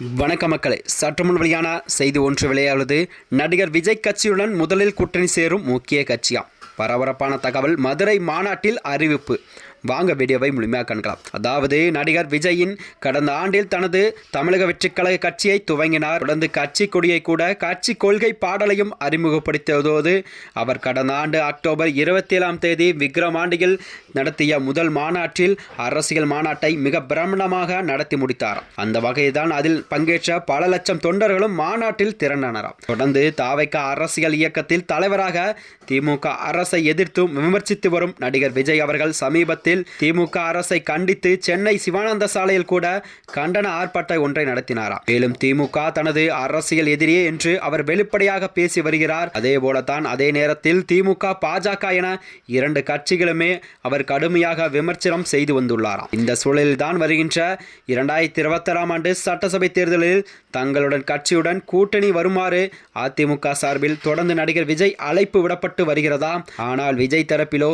வணக்க மக்களே சற்று முன் வெளியான செய்தி ஒன்று வெளியானது நடிகர் விஜய் கட்சியுடன் முதலில் கூட்டணி சேரும் முக்கிய கட்சியாம். பரபரப்பான தகவல் மதுரை மாநாட்டில் அறிவிப்பு. வாங்க வீடியோவை முழுமையாக கண்கலாம். அதாவது நடிகர் விஜயின் கடந்த ஆண்டில் தனது தமிழக வெற்றிக் கழக கட்சியை துவங்கினார். தொடர்ந்து கட்சி கொடியை கூட கட்சி கொள்கை பாடலையும் அறிமுகப்படுத்தியதோடு அவர் கடந்த ஆண்டு அக்டோபர் இருபத்தி ஏழாம் தேதி விக்ரமாண்டியில் நடத்திய முதல் மாநாட்டில் அரசியல் மாநாட்டை மிக பிரமணமாக நடத்தி முடித்தார். அந்த வகையில்தான் அதில் பங்கேற்ற பல லட்சம் தொண்டர்களும் மாநாட்டில் திரண்டனராம். தொடர்ந்து தாவைக்க அரசியல் இயக்கத்தில் தலைவராக திமுக அரசை எதிர்த்தும் விமர்சித்து வரும் நடிகர் விஜய் அவர்கள் சமீபத்தில் திமுக அரசை கண்டித்து சென்னை சிவானந்த சாலையில் கூட கண்டன ஆர்ப்பாட்ட ஒன்றை நடத்தினாராம் மேலும் திமுக தனது அரசியல் எதிரியே என்று அவர் வெளிப்படையாக பேசி வருகிறார். அதே போலத்தான் அதே நேரத்தில் திமுக பாஜக என இரண்டு கட்சிகளுமே அவர் கடுமையாக விமர்சனம் செய்து வந்துள்ளாராம். இந்த சூழலில்தான் வருகின்ற இரண்டாயிரத்தி இருபத்தாறாம் ஆண்டு சட்டசபை தேர்தலில் தங்களுடன் கட்சியுடன் கூட்டணி வருமாறு அதிமுக சார்பில் தொடர்ந்து நடிகர் விஜய் அழைப்பு விடப்பட்டு வருகிறதா ஆனால் விஜய் தரப்பிலோ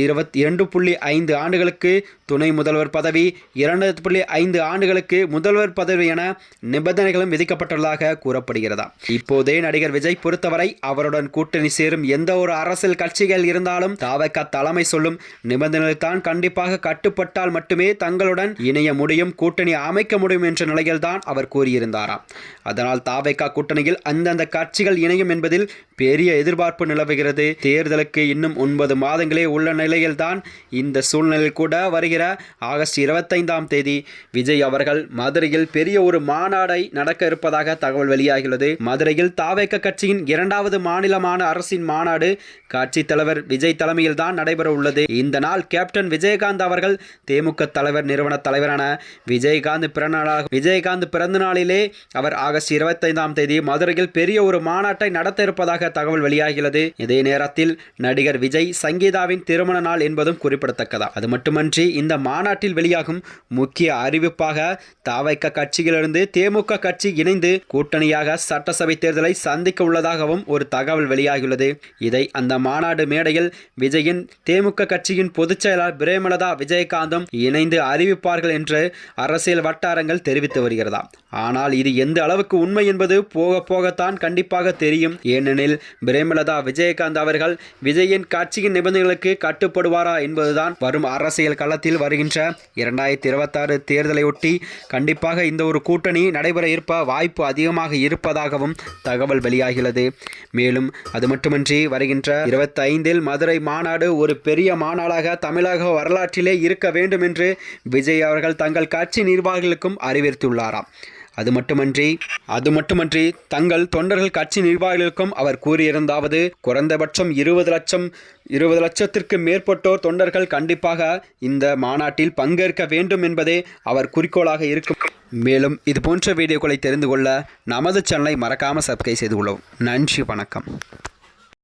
இருபத்தி இரண்டு புள்ளி ஐந்து ஆண்டுகளுக்கு துணை முதல்வர் பதவி இரண்டு புள்ளி ஐந்து ஆண்டுகளுக்கு முதல்வர் பதவி என நிபந்தனைகளும் விதிக்கப்பட்டுள்ளதாக கூறப்படுகிறதா? இப்போதே நடிகர் விஜய் பொறுத்தவரை அவருடன் கூட்டணி சேரும் எந்த ஒரு அரசியல் கட்சிகள் இருந்தாலும் தாவக தலைமை சொல்லும் நிபந்தனைகள் தான் கண்டிப்பாக கட்டுப்பட்டால் மட்டுமே தங்களுடன் இணைய முடியும் கூட்டணி அமைக்க முடியும் என்ற நிலையில்தான் அவர் கூறியிருந்தாராம் அதனால் தாவைக்கா கூட்டணியில் அந்தந்த கட்சிகள் இணையும் என்பதில் பெரிய எதிர்பார்ப்பு நிலவுகிறது. தேர்தலுக்கு இன்னும் ஒன்பது மாதங்களே உள்ள நிலையில்தான் இந்த சூழ்நிலையில் கூட வருகிற ஆகஸ்ட் இருபத்தைந்தாம் தேதி. விஜய் அவர்கள் மதுரையில் பெரிய ஒரு மாநாடை நடக்க இருப்பதாக தகவல் வெளியாகியுள்ளது. மதுரையில் தாவேக்க கட்சியின் இரண்டாவது மாநிலமான அரசின் மாநாடு கட்சி தலைவர் விஜய் தலைமையில் தான் நடைபெற உள்ளது. இந்த நாள் கேப்டன் விஜயகாந்த் அவர்கள் தேமுக தலைவர் நிறுவன தலைவரான விஜயகாந்த் பிறந்தநாளாக விஜயகாந்த் பிறந்த நாளிலே அவர் ஆகஸ்ட் இருபத்தைந்தாம் தேதி மதுரையில் பெரிய ஒரு மாநாட்டை நடத்த இருப்பதாக தகவல் வெளியாகிறது. இதே நேரத்தில் நடிகர் விஜய் சங்கீதாவின் திருமண நாள் என்பதும் குறிப்பிடத்தக்கதா. அது மட்டுமன்றி இந்த மாநாட்டில் வெளியாகும் முக்கிய அறிவிப்பாக தாவைக்க கட்சியிலிருந்து தேமுக கட்சி இணைந்து கூட்டணியாக சட்டசபை தேர்தலை சந்திக்க உள்ளதாகவும் ஒரு தகவல் வெளியாகியுள்ளது. இதை அந்த மாநாடு மேடையில் விஜயின் தேமுக கட்சியின் பொதுச் செயலாளர் பிரேமலதா விஜயகாந்தும் இணைந்து அறிவிப்பார்கள் என்று அரசியல் வட்டாரங்கள் தெரிவித்து வருகிறதா. ஆனால் இது எந்த அளவுக்கு உண்மை என்பது போக போகத்தான் கண்டிப்பாக தெரியும். ஏனெனில் பிரேமலதா விஜயகாந்த் அவர்கள் விஜயின் கட்சியின் நிபந்தனைகளுக்கு கட்டுப்படுவாரா என்பதுதான் வரும் அரசியல் களத்தில் வருகின்ற இரண்டாயிரத்தி இருபத்தாறு தேர்தலையொட்டி கண்டிப்பாக இந்த ஒரு கூட்டணி நடைபெற இருப்ப வாய்ப்பு அதிகமாக இருப்பதாகவும் தகவல் வெளியாகிறது. மேலும் அது மட்டுமின்றி வருகின்ற இருபத்தி ஐந்தில் மதுரை மாநாடு ஒரு பெரிய மாநாடாக தமிழக வரலாற்றிலே இருக்க வேண்டும் என்று விஜய் அவர்கள் தங்கள் கட்சி நிர்வாகிகளுக்கும் அறிவித்துள்ளாராம் அது மட்டுமன்றி அது மட்டுமன்றி தங்கள் தொண்டர்கள் கட்சி நிர்வாகிகளுக்கும் அவர் கூறியிருந்தாவது குறைந்தபட்சம் இருபது லட்சம் இருபது லட்சத்திற்கு மேற்பட்டோர் தொண்டர்கள் கண்டிப்பாக இந்த மாநாட்டில் பங்கேற்க வேண்டும் என்பதே அவர் குறிக்கோளாக இருக்கும். மேலும் இது போன்ற வீடியோக்களை தெரிந்து கொள்ள நமது சேனலை மறக்காமல் சப்ஸ்கிரைப் செய்து கொள்ளவும். நன்றி வணக்கம்.